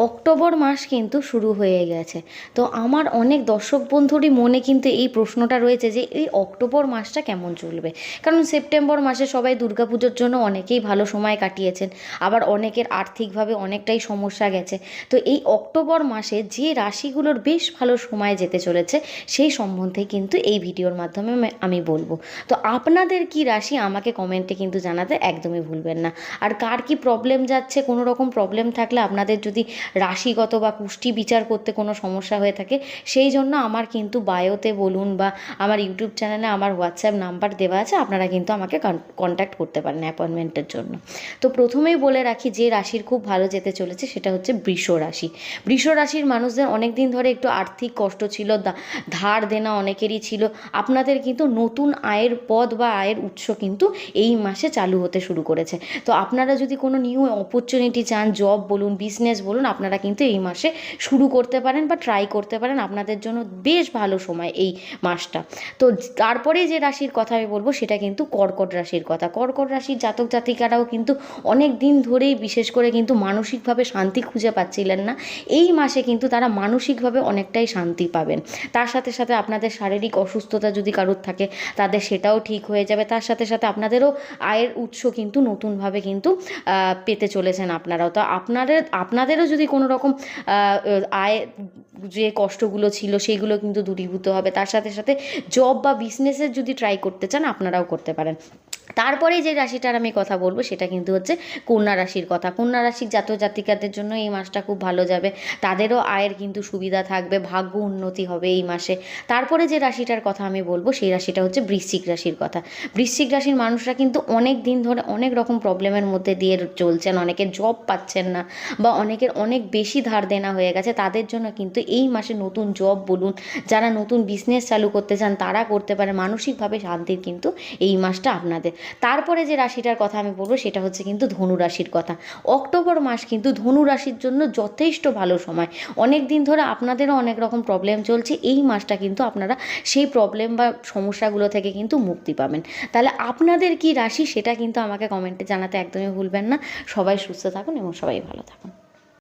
October মাস কিন্তু শুরু হয়ে গেছে। তো আমার অনেক দর্শক বন্ধুরই মনে কিন্তু এই প্রশ্নটা রয়েছে যে, এই অক্টোবর মাসটা কেমন চলবে? কারণ সেপ্টেম্বর মাসে সবাই দুর্গাপুজোর জন্য অনেকেই ভালো সময় কাটিয়েছেন, আবার অনেকের আর্থিকভাবে অনেকটাই সমস্যা গেছে। তো এই অক্টোবর মাসে যে রাশিগুলোর বেশ ভালো সময় যেতে চলেছে, সেই সম্বন্ধে কিন্তু এই ভিডিওর মাধ্যমে আমি- বলব। তো আপনাদের কি রাশি আমাকে কমেন্টে কিন্তু জানাতে একদমই ভুলবেন না। আর কার কি প্রবলেম যাচ্ছে, কোনো রকম প্রবলেম থাকলে আপনাদের যদি রাশিগত বা পুষ্টি বিচার করতে কোনো সমস্যা হয়ে থাকে, সেই জন্য আমার কিন্তু বায়োতে বলুন বা আমার ইউটিউব চ্যানেলে আমার হোয়াটসঅ্যাপ নাম্বার দেওয়া আছে, আপনারা কিন্তু আমাকে কন্ট্যাক্ট করতে পারেন অ্যাপয়েন্টমেন্টের জন্য। তো প্রথমেই বলে রাখি যে রাশির খুব ভালো যেতে চলেছে সেটা হচ্ছে বৃষ রাশি। বৃষ রাশির মানুষদের অনেক দিন ধরে একটু আর্থিক কষ্ট ছিল ধার দেনা অনেকেরই ছিল, আপনাদের কিন্তু নতুন আয়ের পথ বা আয়ের উৎস কিন্তু এই মাসে চালু হতে শুরু করেছে। তো আপনারা যদি কোনো নিউ অপরচুনিটি চান জব বলুন বিজনেস বলুন আপনারা কিন্তু এই মাসে শুরু করতে পারেন বা ট্রাই করতে পারেন। আপনাদের জন্য বেশ ভালো সময় এই মাসটা। তো তারপরে যে রাশির কথা আমি বলব, সেটা কিন্তু কর্কট রাশির কথা। কর্কট রাশির জাতক জাতিকারাও কিন্তু অনেক দিন ধরেই বিশেষ করে কিন্তু মানসিকভাবে শান্তি খুঁজে পাচ্ছিলেন না। এই মাসে কিন্তু তারা মানসিকভাবে অনেকটাই শান্তি পাবেন। তার সাথে সাথে আপনাদের শারীরিক অসুস্থতা যদি কারোর থাকে, তাদের সেটাও ঠিক হয়ে যাবে। তার সাথে সাথে আপনাদেরও আয়ের উৎস কিন্তু নতুনভাবে কিন্তু পেতে চলেছেন আপনারাও। তো আপনাদের, আপনাদেরও যদি কোনো রকম আয়, যে কষ্টগুলো ছিল সেইগুলো কিন্তু দূরীভূত হবে। তার সাথে সাথে জব বা বিজনেসের যদি ট্রাই করতে চান, আপনারাও করতে পারেন। তারপরে যে রাশিটার আমি কথা বলব সেটা কিন্তু হচ্ছে কন্যা রাশির কথা। কন্যা রাশির জাতক জাতিকাদের জন্য এই মাসটা খুব ভালো যাবে। তাদেরও আয়ের কিন্তু সুবিধা থাকবে, ভাগ্য উন্নতি হবে এই মাসে। তারপরে যে রাশিটার কথা আমি বলব সেই রাশিটা হচ্ছে বৃশ্চিক রাশির কথা। বৃশ্চিক রাশির মানুষরা কিন্তু অনেক দিন ধরে অনেক রকম প্রবলেমের মধ্যে দিয়ে চলছেন অনেকে জব পাচ্ছেন না বা অনেকের অনেক বেশি ধার দেনা হয়ে গেছে। তাদের জন্য কিন্তু এই মাসে নতুন জব বলুন, যারা নতুন বিজনেস চালু করতে চান তারা করতে পারে। মানসিকভাবে শান্তির কিন্তু এই মাসটা আপনাদের। তারপরে যে রাশিটার কথা আমি বলব, সেটা হচ্ছে কিন্তু ধনু রাশির কথা। অক্টোবর মাস কিন্তু ধনু রাশির জন্য যথেষ্ট ভালো সময়। অনেক দিন ধরে আপনাদেরও অনেক রকম প্রবলেম চলছে, এই মাসটা কিন্তু আপনারা সেই প্রবলেম বা সমস্যাগুলো থেকে কিন্তু মুক্তি পাবেন। তাহলে আপনাদের কি রাশি, সেটা কিন্তু আমাকে কমেন্টে জানাতে একদমই ভুলবেন না। সবাই সুস্থ থাকুন এবং সবাই ভালো থাকুন।